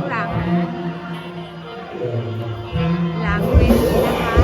งหลัง หลังเวทีนะคะ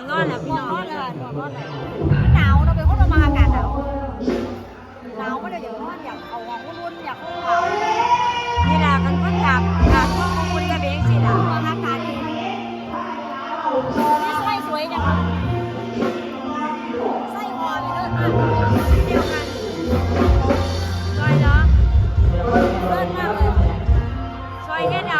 าห่วงงอนแหละพี่น้องหนาวเราเป็นคนประมาอากาศหนาวหนาวไม่ได้อย่างนอนอยากเอาของรุ่นอยากเอาขาวนี่ล่ะกันคนอยากอยากช่วงของคุณกับเองสิล่ะอากาศดีนี่ไส้สวยจังไส้พอไปเลิศมากเดียวกันซอยเนาะเลิศมากเลยซอยแค่เดาเ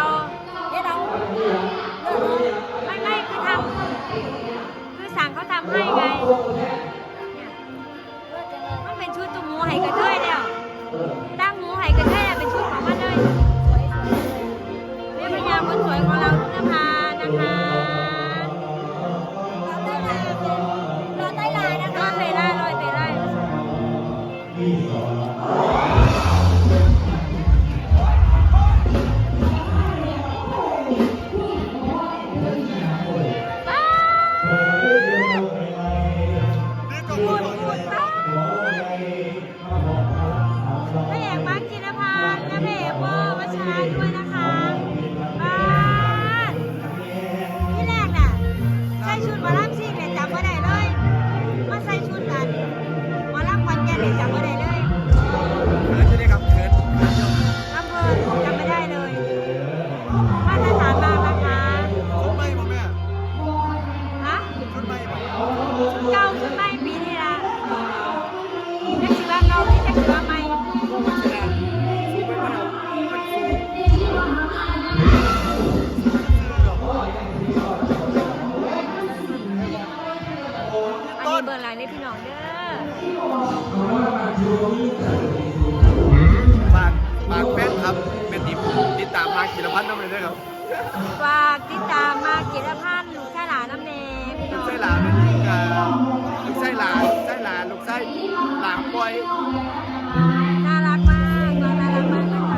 ฝากฝากแฟนครับเป็นติดติดตามมากิรพัฒน์น้ำเลยด้วยครับฝากติดตามมาเกียรติพันธ์ลูกชายหลานน้ำเนพี่น้องลูกไส้หลานเป็นลูกอ่าลูกไส้หลานลูกไส้หลานลูกไส้หลานปล่อยน่ารักมากน้องน่ารักมากนะคะ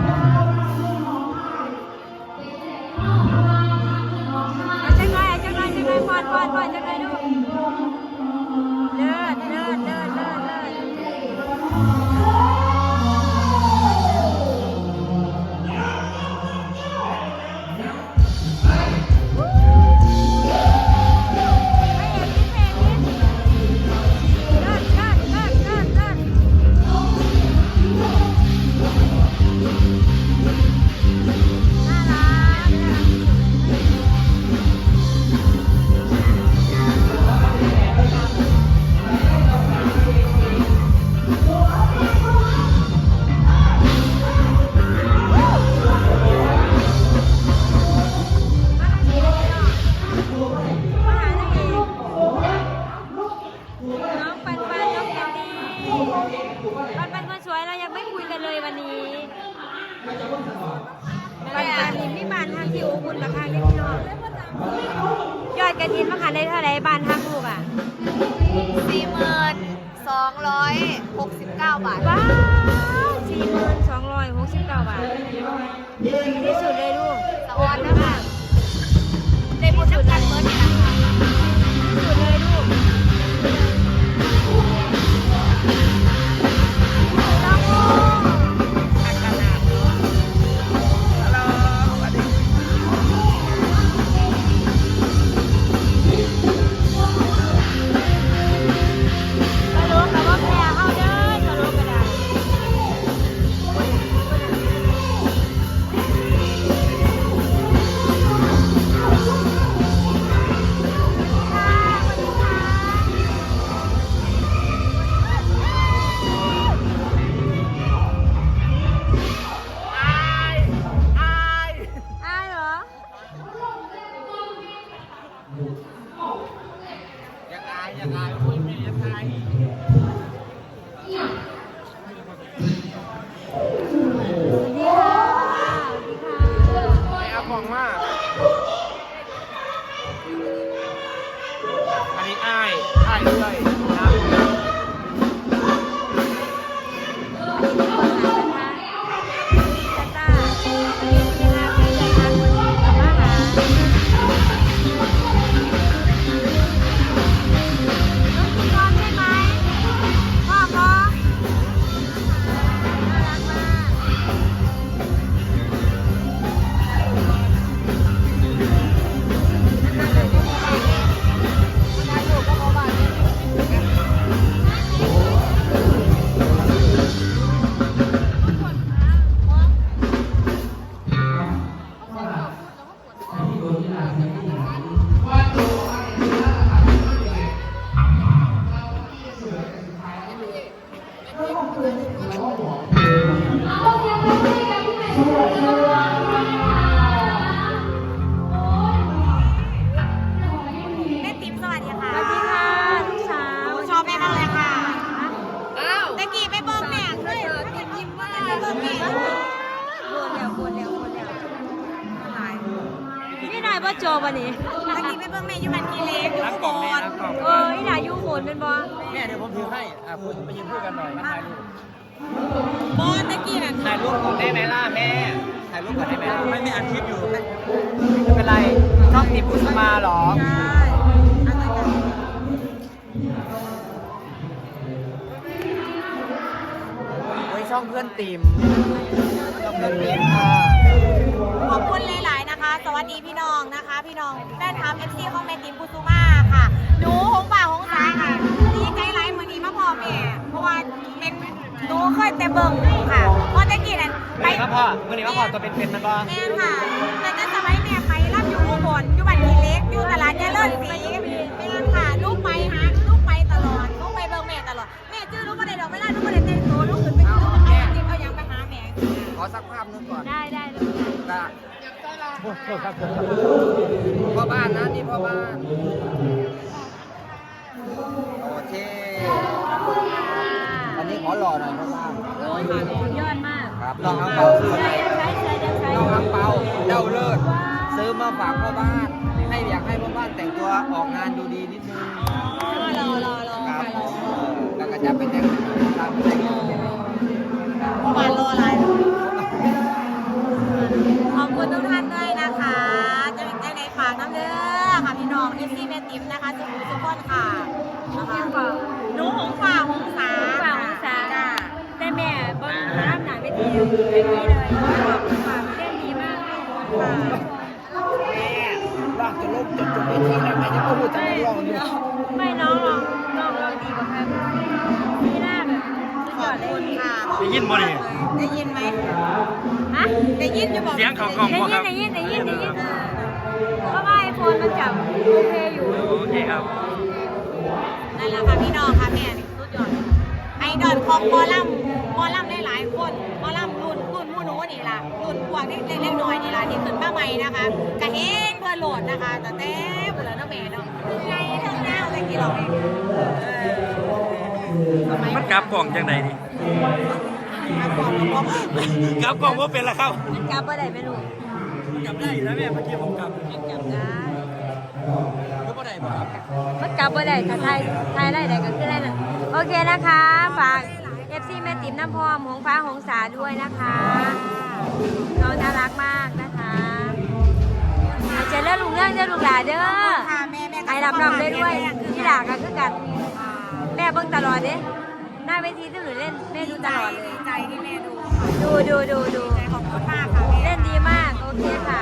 เอาจังไรเอาจังไรจังไรพอดพอดพอดจังไร สี่หมื่นสองร้อยหกสิบเก้าบาทว้าวสี่หมื่นสองร้อยหกสิบเก้าบาทดีที่สุดเลยลูกสะออนนะคะได้บุญน้ำกันเมื่อนี่นะคะที่สุดเลยลูก แม่ติ๊มสวัสดีค่ะสวัสดีค่ะลูกสาชอบแม่มากเลยค่ะอ้าวตะกี้ไปเบิ้งแม่เลยยิ้มมากเบิ้งแม่บนแล้วบนแล้วบนแล้วหายนี่นายบ่โจวันนี้ตะกี้ไปเบิ้งแม่อยู่มันกีเล็กอยู่บนเออนี่นายยู่บนเป็นบ่แม่เดี๋ยวผมถือให้อะคุณไปยืนพูดกันหน่อยมาถ่ายรูป บอตะกี้นั่นถ่ายรูปก่อนได้ไหมล่ะแม่ ถ่ายรูปก่อนได้ไหมล่ะไม่มีอัดคลิปอยู่ไม่เป็นไรช่องติดพุชมาหรอ ใช่อันนั้นกันโอ้ยช่องเพื่อนติมช่องเพื่อนติมค่ะขอบคุณหลาย ๆ นะคะ สวัสดีพี่น้องนะคะ พี่น้องแฟนคลับเอฟซีของแม่ติมกุสุมาค่ะ หนูหงป่าหงสาค่ะดีใจไลฟ์มือนี้มาพอแม่เพราะว่าเป็น หนูเคยแต่เบิ่งค่ะเพราะตะกี้นั่นไปครับพ่อวันนี้มาพ่อตัวเป็นๆมันบ้างแม่ค่ะแต่นั้นสมัยแม่ไปรับอยู่อุบลอยู่บ้านกีเล็กอยู่ตลาดเจริญศรีแม่ค่ะลูกไปหาลูกไปตลอดลูกไปเบิ่งแม่ตลอดแม่จื้อลูกก็ได้ดอกไม่ได้ลูกก็ได้เต้นโชว์ลูกขึ้นไปเอาเอาจริงเอายังไปหาแม่ขอสักภาพนึงก่อนได้ได้ลูกก็โอ้โหครับพ่ ขอหล่อหน่อยพ่อบ้านโอ้ยสุดยอดมากครับน้องอังเปาซื้อใช้ให้ใช้ใช้ใช้ใช้น้องอังเปาเจ้าเลิศซื้อมาฝากพ่อบ้าน ให้อยากให้พ่อบ้านแต่งตัวออกงานดูดีนิดนึงรอรอรอครัค่ะบแล้วก็จะไปแต่งตามแต่งตัวประมาณรออะไรขอบคุณทุกท่านด้วยนะคะจะเป็นใจในฝากน้ำเด้อค่ะพี่น้องเอฟซีแม่ติ๋มนะคะทุกทุกคนค่ะนะคะหนูหงฝ่าหง ร่างจะล้มจนจบเวทีแล้วแม่จะพูดจะไม่ร้องอยู่ไม่น้องลองลองลองดีกว่าครับนี่หน้าแบบสุดขยออบดเลคุณยค่ะได้ยินบ่นี่ได้ยินไหมฮะได้ยินจะบอกเสียงของกล่องได้ยินได้ยินได้ยินได้ยินเพราะว่าไอโฟนมันจับโอเคอยู่โอเคครับนั่นแหละค่ะพี่น้องค่ะแม่นี่สุดยอดไอดอลของหมอลำหมอลำได้ นูนี่ล่ะรุ่นพวกเล็กเล็กน้อยนี่ล่ะที่ขึ้นมาใหม่นะคะกะเฮงเพื่อโหลดนะคะแต่แต่บุญแล้วเนาะแม่เนาะไงเท่าแนวแต่กี่หรอกเองเออมันกลับกล่องจังไดนี่มาบอกมาบอกกลับกล่องว่าเป็นละครับมันกลับบ่ได้ไหมลูกกลับได้อยู่แล้วแม่เมื่อกี้ผมกลับมันกลับได้ก็บ่ได้บ่ครับมันกลับบ่ได้ถ้าไทยไทยได้ได้ก็คือได้นะโอเคนะคะฝาก FC แม่ติ๋มน้ำพรหงฟ้าหงสาด้วยนะคะ น้องน่ารักมากนะคะอาจจะเลื่อนลุงเรื่องเด้อลูกหลานเด้อค่ะแม่แม่ไอ้รับรองได้ด้วยที่หลาก็คือกันแม่เบิ่งตลอดเด้หน้าเวทีที่หนูเล่นแม่ดูตลอดเลยดีใจที่แม่ดูดูดูดูดูขอบคุณมากค่ะแม่เล่นดีมากโอเคค่ะ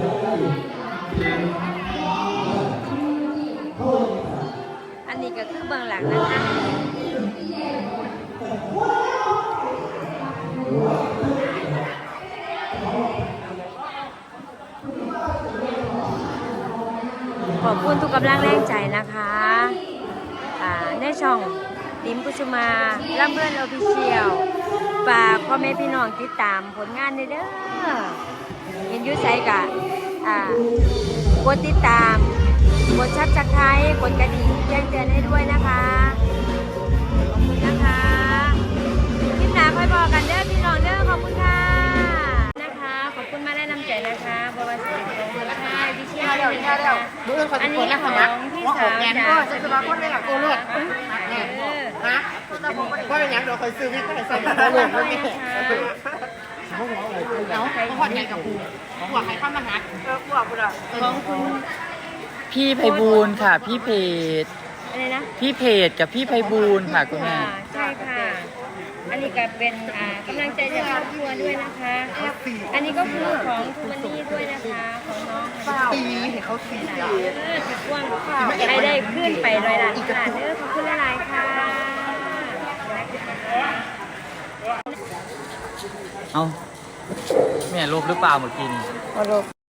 อบคุณทุกกำลังแรงใจนะคะอ่าในช่องดิมกุชมาลำเบิร์นออฟฟิเชียลฝากพ่อแม่พี่น้องติดตามผลงานเด้อเห็นอยูไซกะกดติดตามกดชักชักไทยกดกระดิ่งแจ้งเตือนให้ด้วยนะคะขอบคุณนะคะคลิปหน้าค่อยบอกกันเด้อพี่น้องเด้อขอบคุณค่ะนะคะ ขอบคุณมาได้นำใจนะคะบวชเสียง ของคุณค่ะดิเชียร์เลยนะคะอันนี้ของพี่สาวจากจะมาคนได้หลักตัวเลือดฮะว่าเป็นยังเดี๋ยวคอยซื้อวิกให้ใส่ขอบตลคุณกแล้วด้วนี่ยนะคะเอาขอดใหญ่กับกูหัวใครเข้ามาหาเออหัวกูละของคุณพี่ไพบูลย์ค่ะ พี่เพจอะไรนะพี่เพจกับพี่ไพบูลย์ค่ะคุณแม่ค่ะใช่ค่ะอั นี้ก็เป็นอ่ากำลังใจจากครอบครัวด้วยนะคะ อันนี้ก็คือของคุณมันนี่ด้วยนะคะของน้องปีเห็นเขาสีเออถือกว้างให้ได้ขึ้นไปลอยล้านขนาดเด้อขอบคุณหลายๆค่ะเอาแม่ลบหรือเปล่าเมื่อกี้นี่ขอ